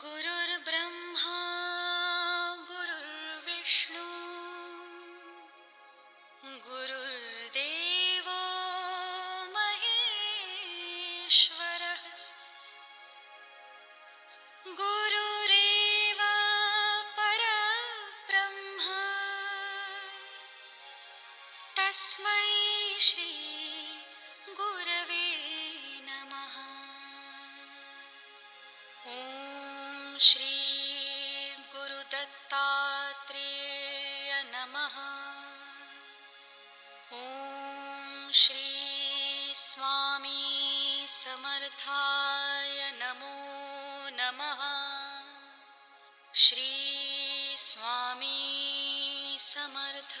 गुरुर्ब्रह्मा गुरुर्विष्णु गुरुर्देवो महेश्वरः गुरुरेव परब्रह्मा तस्मै श्री गुरवे नमः। ॐ श्री गुरुदत्तात्रेय नमः। ॐ श्री स्वामी समर्थाय नमो नमः। श्री स्वामी समर्थ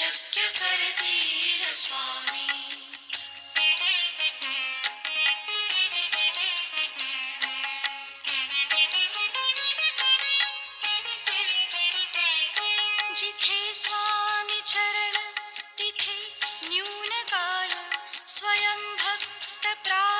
जिथे स्वामी चरण तिथे स्वयं भक्त प्रा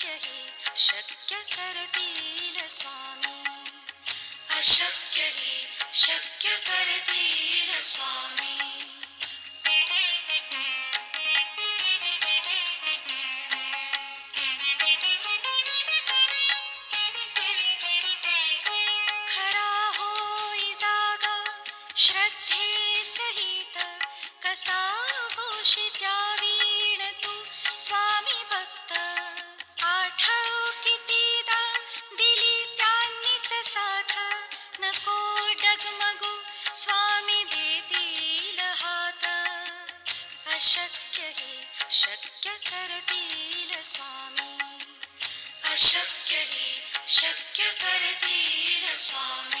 अशक्य हि शक्य करतील स्वामी अशक्य हि शक्य करतील स्वामी खरा होई जागा श्रद्धे सहित कसा होशी शक्य करतील स्वामी. अशक्य शक्य करतील स्वामी.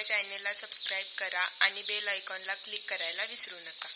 आमच्या चॅनेलला सबस्क्राईब करा आणि बेल आयकॉनला क्लिक करायला विसरू नका.